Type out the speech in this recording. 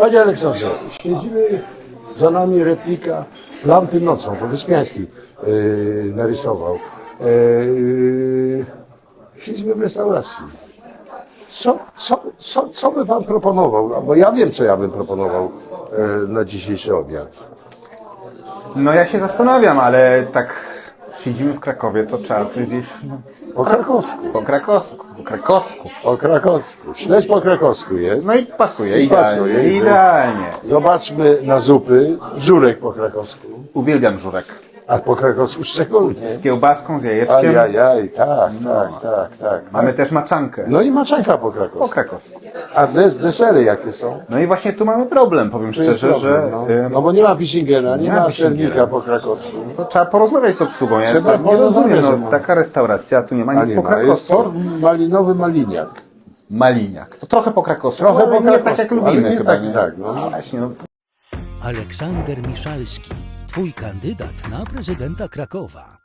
Panie Aleksandrze, siedzimy, za nami replika Lampy nocą, to Wyspiański yy, narysował. Yy, siedzimy w restauracji. Co, co, co, co by pan proponował? Bo ja wiem, co ja bym proponował yy, na dzisiejszy obiad. No ja się zastanawiam, ale tak siedzimy w Krakowie, to trzeba coś zjeść no, Po krakowsku. po krakowsku, krakowsku. Po krakowsku. Śledź po krakowsku jest. No i pasuje, I idealnie. pasuje, idealnie. Zobaczmy na zupy. Żurek po krakowsku. Uwielbiam żurek. A po krakowsku szczególnie. Z kiełbaską, z jajeczkiem. Ajajaj, tak, tak, tak, tak. Mamy tak. też maczankę. No i maczanka po Po krakowsku. krakowsku. A des, desery jakie są? No i właśnie tu mamy problem, powiem jest szczerze, problem, że no. y, no bo nie ma Bissingera, nie, nie ma sernika po krakowsku. to trzeba porozmawiać z obsługą. Ja Trzeba tak nie rozumiem, no, no. taka restauracja, tu nie ma A nic nie po ma, jest krakowsku. tor malinowy maliniak. Maliniak. To trochę po krakowsku, Trochę ale po nie tak krakowsku, jak lubimy chyba. tak, nie? tak, no. Właśnie, no. Aleksander Miszalski, twój kandydat na prezydenta Krakowa.